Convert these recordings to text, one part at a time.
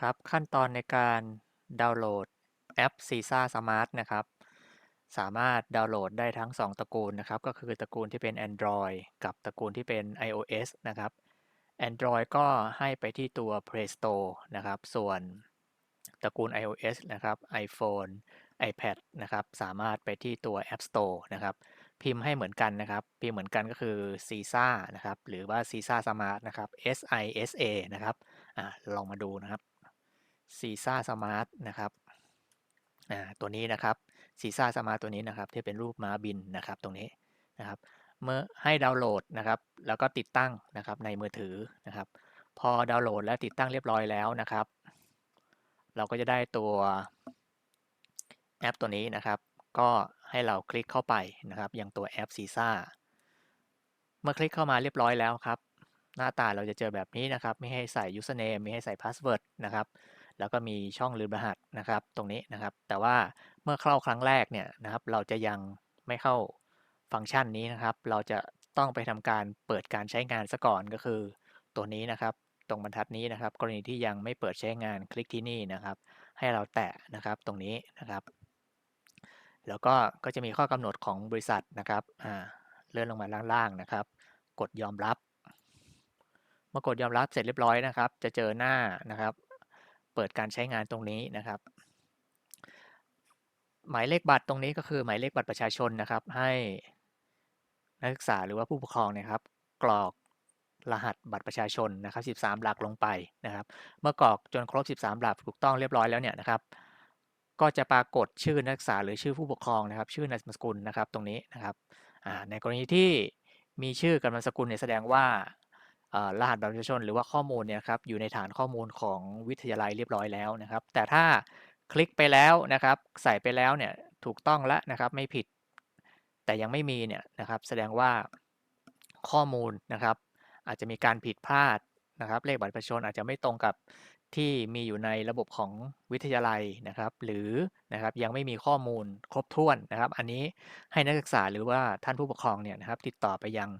ครับ ขั้นตอนในการดาวน์โหลดแอป Sisa Smart นะครับ สามารถดาวน์โหลดได้ทั้ง 2 ตระกูลนะครับ ก็คือตระกูลที่เป็น Android กับตระกูลที่เป็น iOS นะครับ Android ก็ให้ไปที่ตัว Play Store นะครับ ส่วนตระกูล iOS นะครับ iPhone iPad นะครับ สามารถไปที่ตัว App Store นะครับ พิมพ์ให้เหมือนกันนะครับ พิมพ์เหมือนกันก็คือ Sisa นะครับ หรือว่า Sisa Smart นะครับ S I S A นะครับ อ่า ลองมาดูนะครับ Sisa Smart นะครับตัวนี้นะครับ Sisa Smart ตัวนี้นะครับ ที่เป็นรูปม้าบินนะครับตรงนี้นะครับ เมื่อให้ดาวน์โหลดนะครับ แล้วก็ติดตั้งนะครับในมือถือนะครับ พอดาวน์โหลดและติดตั้งเรียบร้อยแล้วนะครับ เราก็จะได้ตัวแอปตัวนี้นะครับ ก็ให้เราคลิกเข้าไปนะครับยังตัวแอป Sisa เมื่อคลิกเข้ามาเรียบร้อยแล้วครับ หน้าตาเราจะเจอแบบนี้นะครับ ไม่ให้ใส่ username ไม่ให้ใส่ password นะครับ แล้วก็มีช่องลืมรหัสนะครับ ตรงนี้นะครับ แต่ว่าเมื่อเข้าครั้งแรกเนี่ยนะครับ เราจะยังไม่เข้าฟังก์ชันนี้นะครับ เราจะต้องไปทำการเปิดการใช้งานซะก่อนก็คือ ตัวนี้นะครับ ตรงบรรทัดนี้นะครับ กรณีที่ยังไม่เปิดใช้งานคลิกที่นี่นะครับ ให้เราแตะนะครับตรงนี้นะครับ แล้วก็ก็จะมีข้อกำหนดของบริษัทนะครับอ่าเลื่อนลงมาล่างๆนะครับ กดยอมรับเมื่อกดยอมรับเสร็จเรียบร้อยนะครับ จะเจอหน้านะครับ เปิดการใช้งานตรงนี้นะครับ หมายเลขบัตรตรงนี้ก็คือหมายเลขบัตรประชาชนนะครับ ให้นักศึกษาหรือว่าผู้ปกครองนะครับ กรอกรหัสบัตรประชาชนนะครับ 13 หลักลงไปนะครับ เมื่อกรอกจนครบ 13 หลักถูกต้องเรียบร้อยแล้วเนี่ยนะครับ ก็จะปรากฏชื่อนักศึกษาหรือชื่อผู้ปกครองนะครับ ชื่อนามสกุลนะครับตรงนี้นะครับในกรณีที่มีชื่อกับนามสกุลเนี่ยแสดงว่า รหัสบัตรประชาชนหรือว่าข้อมูลเนี่ยครับอยู่ในฐานข้อมูลของวิทยาลัยเรียบร้อยแล้วนะครับ แต่ถ้าคลิกไปแล้วนะครับ ใส่ไปแล้วเนี่ยถูกต้องแล้วนะครับไม่ผิด แต่ยังไม่มีเนี่ยนะครับแสดงว่าข้อมูลนะครับ อาจจะมีการผิดพลาดนะครับ เลขบัตรประชาชนอาจจะไม่ตรงกับที่มีอยู่ในระบบของวิทยาลัยนะครับ หรือนะครับยังไม่มีข้อมูลครบถ้วนนะครับ อันนี้ให้นักศึกษาหรือว่าท่านผู้ปกครองเนี่ยนะครับ ติดต่อไปยัง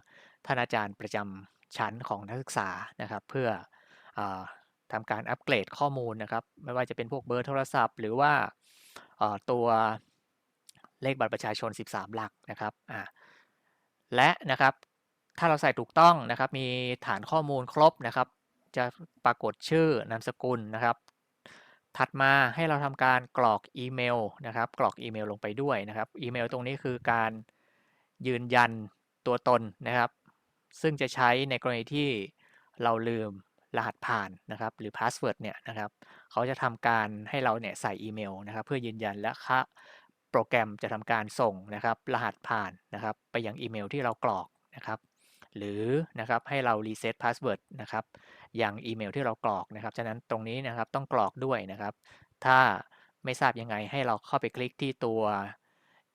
ท่านอาจารย์ประจำ ชั้นของนักศึกษานะครับ เพื่ออทำการอัปเกรดข้อมูลนะครับ ไม่ว่าจะเป็นพวกเบอร์โทรศัพท์ หรือว่าตัวเลขบัตรประชาชน 13 หลักนะครับและนะครับถ้าเราใส่ถูกต้องนะครับ มีฐานข้อมูลครบนะครับ จะปรากฏชื่อนามสกุลนะครับ ถัดมาให้เราทำการกรอกอีเมลนะครับ กรอกอีเมลลงไปด้วยนะครับ อีเมลตรงนี้คือการยืนยันตัวตนนะครับ ซึ่งจะใช้ในกรณีที่เราลืมรหัสผ่านนะครับ หรือพาสเวิร์ดเนี่ยนะครับเขาจะทำการให้เราเนี่ยใส่อีเมลนะครับ เพื่อยืนยันและค่าโปรแกรมจะทำการส่งนะครับ รหัสผ่านนะครับ ไปยังอีเมลที่เรากรอกนะครับ หรือนะครับให้เรารีเซ็ตพาสเวิร์ดนะครับอย่างอีเมลที่เรากรอกนะครับฉะนั้นตรงนี้นะครับต้องกรอกด้วยนะครับ ถ้าไม่ทราบยังไงให้เราเข้าไปคลิกที่ตัว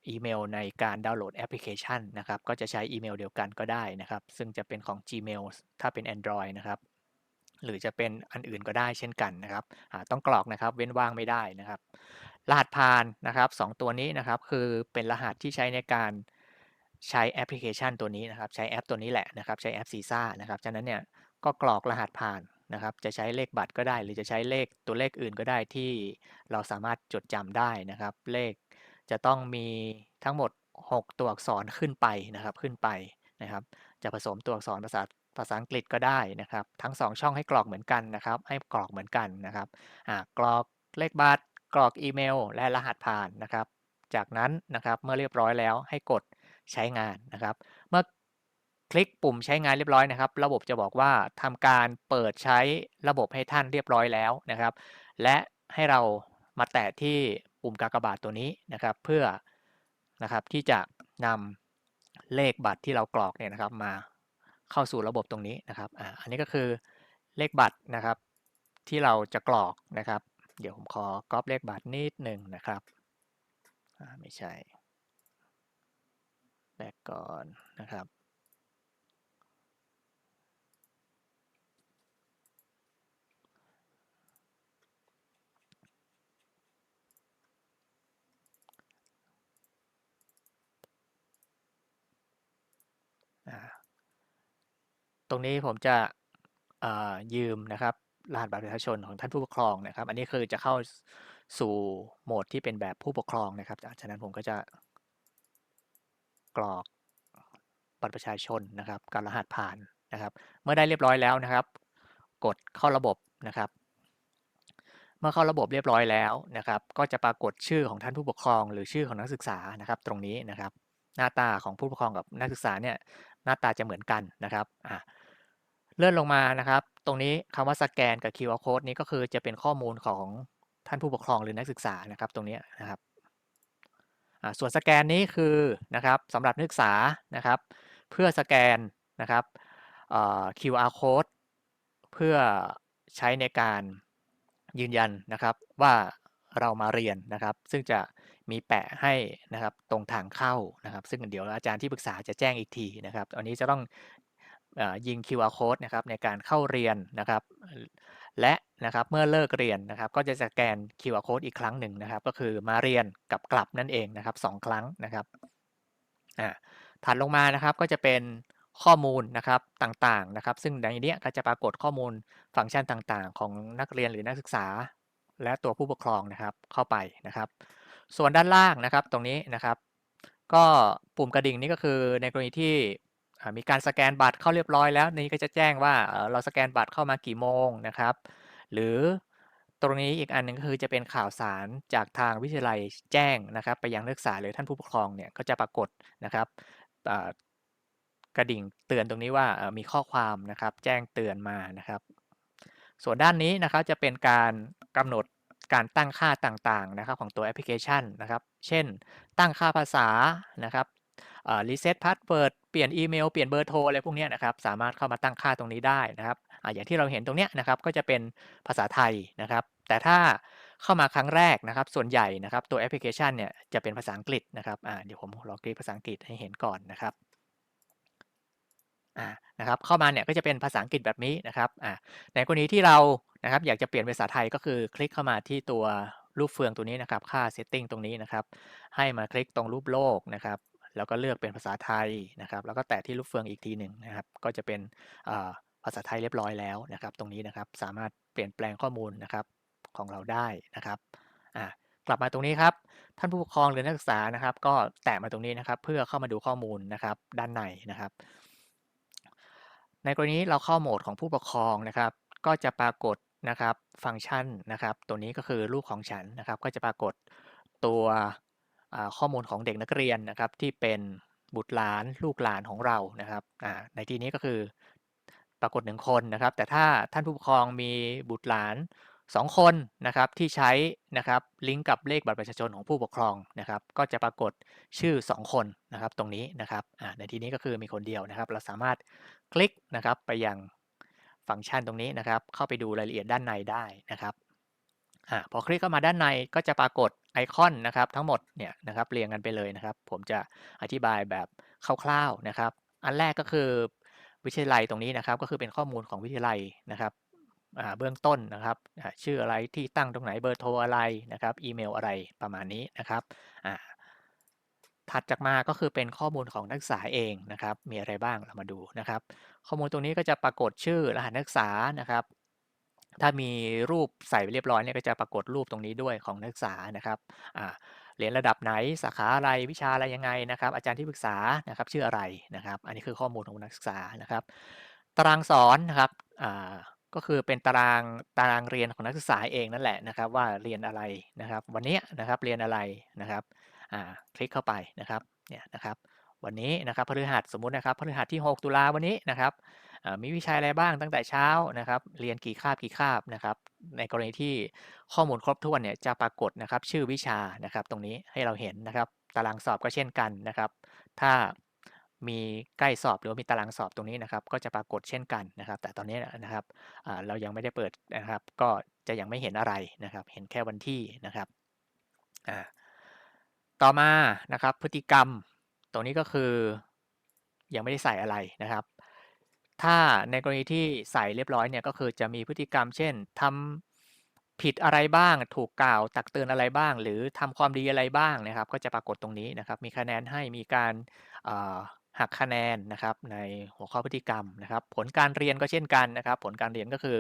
อีเมลในการดาวน์โหลดแอปพลิเคชันนะครับ ก็จะใช้อีเมลเดียวกันก็ได้นะครับ ซึ่งจะเป็นของ Gmail ถ้าเป็น Android นะครับ หรือจะเป็นอันอื่นก็ได้เช่นกันนะครับต้องกรอกนะครับ เว้นว่างไม่ได้นะครับ รหัสผ่านนะครับ2ตัวนี้นะครับ คือเป็นรหัสที่ใช้ในการใช้แอปพลิเคชันตัวนี้นะครับ ใช้แอปตัวนี้แหละนะครับ ใช้แอปซีซ่านะครับ ฉะนั้นเนี่ยก็กรอกรหัสผ่านนะครับ จะใช้เลขบัตรก็ได้ หรือจะใช้เลขตัวเลขอื่นก็ได้ที่เราสามารถจดจำได้นะครับ เลข จะต้องมีทั้งหมด 6 ตัวอักษรขึ้นไปนะครับขึ้นไปนะครับ จะผสมตัวอักษรภาษาภาษาอังกฤษก็ได้นะครับ ทั้ง 2 ช่องให้กรอกเหมือนกันนะครับ ให้กรอกเหมือนกันนะครับกรอกเลขบัตรกรอกอีเมล และรหัสผ่านนะครับ จากนั้นนะครับเมื่อเรียบร้อยแล้วให้กดใช้งานนะครับ เมื่อคลิกปุ่มใช้งานเรียบร้อยนะครับ ระบบจะบอกว่าทำการเปิดใช้ระบบให้ท่านเรียบร้อยแล้วนะครับ และให้เรามาแตะที่ ปุ่มกากบาทตัวนี้นะครับ เพื่อนะครับที่จะนำเลขบัตรที่เรากรอกเนี่ยนะครับ มาเข้าสู่ระบบตรงนี้นะครับอ่าอันนี้ก็คือเลขบัตรนะครับ ที่เราจะกรอกนะครับ เดี๋ยวผมขอก๊อปเลขบัตรนิดหนึ่งนะครับอ่าไม่ใช่แบกก่อนนะครับต รงนี้ผมจะยืมนะครับรหัสบัตรประชาชนของท่านผู้ปกครองนะครับ อันนี้คือจะเข้าสู่โหมดที่เป็นแบบผู้ปกครองนะครับฉะนั้นผมก็จะกรอกบัตรประชาชนนะครับกับรหัสผ่านนะครับ เมื่อได้เรียบร้อยแล้วนะครับ กดเข้าระบบนะครับ เมื่อเข้าระบบเรียบร้อยแล้วนะครับ ก็จะปรากฏชื่อของท่านผู้ปกครอง หรือชื่อของนักศึกษานะครับ ตรงนี้นะครับ หน้าตาของผู้ปกครองกับนักศึกษาเนี่ยหน้าตาจะเหมือนกันนะครับอะ เลื่อนลงมานะครับ ตรงนี้คำว่าสแกนกับ QR code นี้ก็คือจะเป็นข้อมูลของท่านผู้ปกครองหรือนักศึกษานะครับ ตรงนี้นะครับส่วนสแกนนี้คือนะครับสำหรับนักศึกษานะครับ เพื่อสแกนนะครับ QR code เพื่อใช้ในการยืนยันนะครับว่าเรามาเรียนนะครับ ซึ่งจะมีแปะให้นะครับตรงทางเข้านะครับ ซึ่งเดี๋ยวอาจารย์ที่ปรึกษาจะแจ้งอีกทีนะครับอันนี้จะต้อง ยิง QR code นะครับในการเข้าเรียนนะครับ และนะครับเมื่อเลิกเรียนนะครับ ก็จะสแกน QR code อีกครั้งหนึ่งนะครับ ก็คือมาเรียนกับกลับนั่นเองนะครับสองครั้งนะครับอ่าถัดลงมานะครับก็จะเป็นข้อมูลนะครับต่างๆนะครับ ซึ่งในนี้ก็จะปรากฏข้อมูลฟังก์ชันต่างๆ ของนักเรียนหรือนักศึกษา และตัวผู้ปกครองนะครับเข้าไปนะครับ ส่วนด้านล่างนะครับตรงนี้นะครับ ก็ปุ่มกระดิ่งนี้ก็คือในกรณีที่ มีการสแกนบัตรเข้าเรียบร้อยแล้ว นี้ก็จะแจ้งว่าเราสแกนบัตรเข้ามากี่โมงนะครับ หรือตรงนี้อีกอันนึงก็คือจะเป็นข่าวสารจากทางวิทยาลัยแจ้งนะครับ ไปยังนักศึกษาหรือท่านผู้ปกครองเนี่ยก็จะปรากฏนะครับกระดิ่งเตือนตรงนี้ว่ามีข้อความนะครับ แจ้งเตือนมานะครับ ส่วนด้านนี้นะครับจะเป็นการกำหนดการตั้งค่าต่างๆนะครับของตัวแอปพลิเคชันนะครับ เช่น ตั้งค่าภาษานะครับรีเซ็ตพาสเวิร์ด เปลี่ยนอีเมล เปลี่ยนเบอร์โทรอะไรพวกนี้นะครับ สามารถเข้ามาตั้งค่าตรงนี้ได้นะครับออย่างที่เราเห็นตรงนี้นะครับ ก็จะเป็นภาษาไทยนะครับ แต่ถ้าเข้ามาครั้งแรกนะครับ ส่วนใหญ่นะครับตัวแอปพลิเคชันเนี่ยจะเป็นภาษาอังกฤษนะครับเดี๋ยวผมลองคลิกภาษาอังกฤษให้เห็นก่อนนะครับนะครับเข้ามาเนี่ยก็จะเป็นภาษาอังกฤษแบบนี้นะครับในกรณีที่เรานะครับ อยากจะเปลี่ยนเป็นภาษาไทยก็คือคลิกเข้ามาที่ตัวรูปเฟืองตัวนี้นะครับ ค่า setting ตรงนี้นะครับ ให้มาคลิกตรงรูปโลกนะครับ แล้วก็เลือกเป็นภาษาไทยนะครับ แล้วก็แตะที่รูปเฟืองอีกทีหนึ่งนะครับ ก็จะเป็นภาษาไทยเรียบร้อยแล้วนะครับ ตรงนี้นะครับสามารถเปลี่ยนแปลงข้อมูลนะครับของเราได้นะครับอ่ากลับมาตรงนี้ครับท่านผู้ปกครองหรือนักศึกษานะครับ ก็แตะมาตรงนี้นะครับ เพื่อเข้ามาดูข้อมูลนะครับด้านในนะครับ ในกรณีเราเข้าโหมดของผู้ปกครองนะครับ ก็จะปรากฏนะครับฟังก์ชันนะครับ ตัวนี้ก็คือรูปของฉันนะครับ ก็จะปรากฏตัว ข้อมูลของเด็กนักเรียนนะครับที่เป็นบุตรหลานลูกหลานของเรานะครับในที่นี้ก็คือปรากฏหนึ่งคนนะครับ แต่ถ้าท่านผู้ปกครองมีบุตรหลาน 2 คนนะครับที่ใช้นะครับลิงก์กับเลขบัตรประชาชนของผู้ปกครองนะครับ ก็จะปรากฏชื่อ 2 คนนะครับตรงนี้นะครับในที่นี้ก็คือมีคนเดียวนะครับ เราสามารถคลิกนะครับไปยังฟังก์ชันตรงนี้นะครับ เข้าไปดูรายละเอียดด้านในได้นะครับ อพอคลิกเข้ามาด้านในก็จะปรากฏไอคอนนะครับทั้งหมดเนี่ยนะครับเรียงกันไปเลยนะครับ ผมจะอธิบายแบบคร่าวๆนะครับ อันแรกก็คือวิทยาลัยตรงนี้นะครับ ก็คือเป็นข้อมูลของวิทยาลัยนะครับเบื้องต้นนะครับชื่ออะไรที่ตั้งตรงไหนเบอร์โทรอะไรนะครับอีเมลอะไรประมาณนี้นะครับถัดจากมาก็คือเป็นข้อมูลของนักศึกษาเองนะครับ มีอะไรบ้างเรามาดูนะครับ ข้อมูลตรงนี้ก็จะปรากฏชื่อรหัสนักศึกษานะครับ ถ้ามีรูปใส่เรียบร้อยเนี่ยก็จะปรากฏรูปตรงนี้ด้วยของนักศึกษานะครับเรียนระดับไหนสาขาอะไรวิชาอะไรยังไงนะครับ อาจารย์ที่ปรึกษานะครับชื่ออะไรนะครับ อันนี้คือข้อมูลของนักศึกษานะครับ ตารางสอนนะครับก็คือเป็นตารางตารางเรียนของนักศึกษาเองนั่นแหละนะครับ ว่าเรียนอะไรนะครับ วันนี้นะครับเรียนอะไรนะครับคลิกเข้าไปนะครับเนี่ยนะครับ วันนี้นะครับพฤหัสสมมุตินะครับพฤหัสที่ 6 ตุลาวันนี้นะครับ มีวิชาอะไรบ้างตั้งแต่เช้านะครับ เรียนกี่คาบกี่คาบนะครับ ในกรณีที่ข้อมูลครบถ้วนเนี่ยจะปรากฏนะครับ ชื่อวิชานะครับ ตรงนี้ให้เราเห็นนะครับ ตารางสอบก็เช่นกันนะครับ ถ้ามีใกล้สอบหรือมีตารางสอบตรงนี้นะครับ ก็จะปรากฏเช่นกันนะครับ แต่ตอนนี้นะครับเรายังไม่ได้เปิดนะครับ ก็จะยังไม่เห็นอะไรนะครับ เห็นแค่วันที่นะครับต่อมานะครับ พฤติกรรม ตรงนี้ก็คือยังไม่ได้ใส่อะไรนะครับ ถ้าในกรณีที่ใส่เรียบร้อยเนี่ย ก็คือจะมีพฤติกรรม เช่น ทำผิดอะไรบ้าง ถูกกล่าวตักเตือนอะไรบ้าง หรือทำความดีอะไรบ้างนะครับ ก็จะปรากฏตรงนี้นะครับ มีคะแนนให้ มีการหักคะแนนนะครับในหัวข้อพฤติกรรมนะครับ ผลการเรียนก็เช่นกันนะครับ ผลการเรียนก็คือ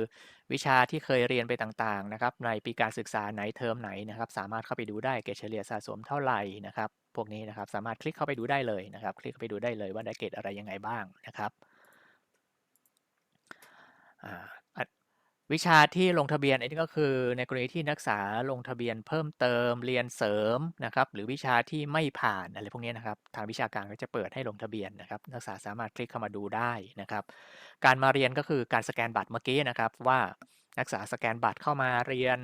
วิชาที่เคยเรียนไปต่าง ๆ นะครับ ในปีการศึกษาไหน เทอมไหนนะครับ สามารถเข้าไปดูได้เกรดเฉลี่ยสะสมเท่าไหร่นะครับ พวกนี้นะครับ สามารถคลิกเข้าไปดูได้เลยนะครับ คลิกเข้าไปดูได้เลยว่าได้เกรดอะไรยังไงบ้างนะครับ วิชาที่ลงทะเบียนอันนี้ก็คือในกรณีที่นักศึกษาลงทะเบียนเพิ่มเติมเรียนเสริมนะครับ หรือวิชาที่ไม่ผ่านอะไรพวกนี้นะครับ ทางวิชาการก็จะเปิดให้ลงทะเบียนนะครับ นักศึกษาสามารถคลิกเข้ามาดูได้นะครับ การมาเรียนก็คือการสแกนบัตรเมื่อกี้นะครับ ว่านักศึกษาสแกนบัตรเข้ามาเรียน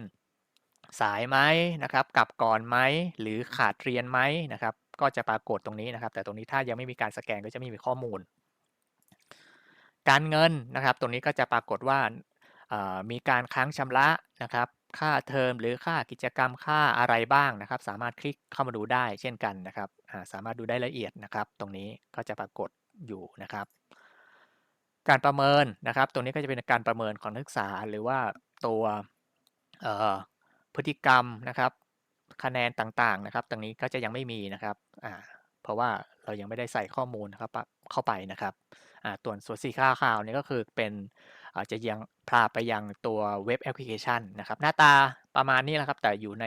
สายไหมนะครับ กลับก่อนไหมหรือขาดเรียนไหมนะครับ ก็จะปรากฏตรงนี้นะครับ แต่ตรงนี้ถ้ายังไม่มีการสแกนก็จะไม่มีข้อมูล การเงินนะครับ ตรงนี้ก็จะปรากฏว่ามีการค้างชำระนะครับ ค่าเทอมหรือค่ากิจกรรมค่าอะไรบ้างนะครับ สามารถคลิกเข้ามาดูได้เช่นกันนะครับสามารถดูได้ละเอียดนะครับ ตรงนี้ก็จะปรากฏอยู่นะครับ การประเมินนะครับ ตรงนี้ก็จะเป็นการประเมินของนักศึกษาหรือว่าตัวพฤติกรรมนะครับคะแนนต่างๆนะครับ ตรงนี้ก็จะยังไม่มีนะครับ เพราะว่าเรายังไม่ได้ใส่ข้อมูลนะครับเข้าไปนะครับ ตัวส่วนสีค่าข่าวนี่ก็คือเป็นจะยังพาไปยังตัวเว็บแอปพลิเคชันนะครับ หน้าตาประมาณนี้แหละครับ แต่อยู่ใน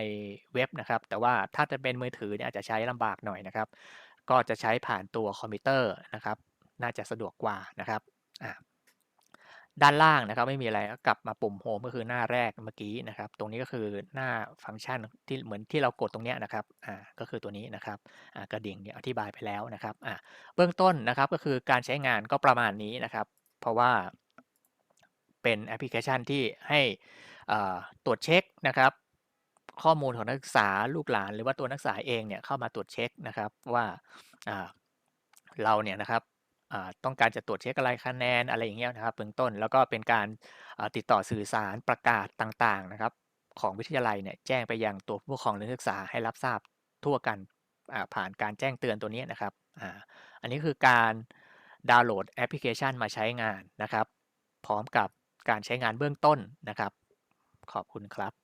เว็บนะครับ แต่ว่าถ้าจะเป็นมือถือเนี่ยอาจจะใช้ลำบากหน่อยนะครับ ก็จะใช้ผ่านตัวคอมพิวเตอร์นะครับ น่าจะสะดวกกว่านะครับอ่า ด้านล่างนะครับไม่มีอะไรกลับมาปุ่มโฮมก็คือหน้าแรกเมื่อกี้นะครับ ตรงนี้ก็คือหน้าฟังก์ชันที่เหมือนที่เรากดตรงนี้นะครับอ่าก็คือตัวนี้นะครับอ่ากระดิ่งเนี่ยอธิบายไปแล้วนะครับอ่าเบื้องต้นนะครับก็คือการใช้งานก็ประมาณนี้นะครับ เพราะว่าเป็นแอปพลิเคชันที่ให้ตรวจเช็คนะครับข้อมูลของนักศึกษาลูกหลานหรือว่าตัวนักศึกษาเองเนี่ยเข้ามาตรวจเช็คนะครับว่าเราเนี่ยนะครับ ต้องการจะตรวจเช็คอะไร คะแนน อะไรอย่างเงี้ยนะครับ เบื้องต้น แล้วก็เป็นการติดต่อสื่อสารประกาศต่าง ๆ นะครับ ของวิทยาลัยเนี่ย แจ้งไปยังตัวผู้ปกครองนักศึกษาให้รับทราบทั่วกันผ่านการแจ้งเตือนตัวนี้นะครับอันนี้คือการดาวน์โหลดแอปพลิเคชันมาใช้งานนะครับ พร้อมกับการใช้งานเบื้องต้นนะครับ ขอบคุณครับ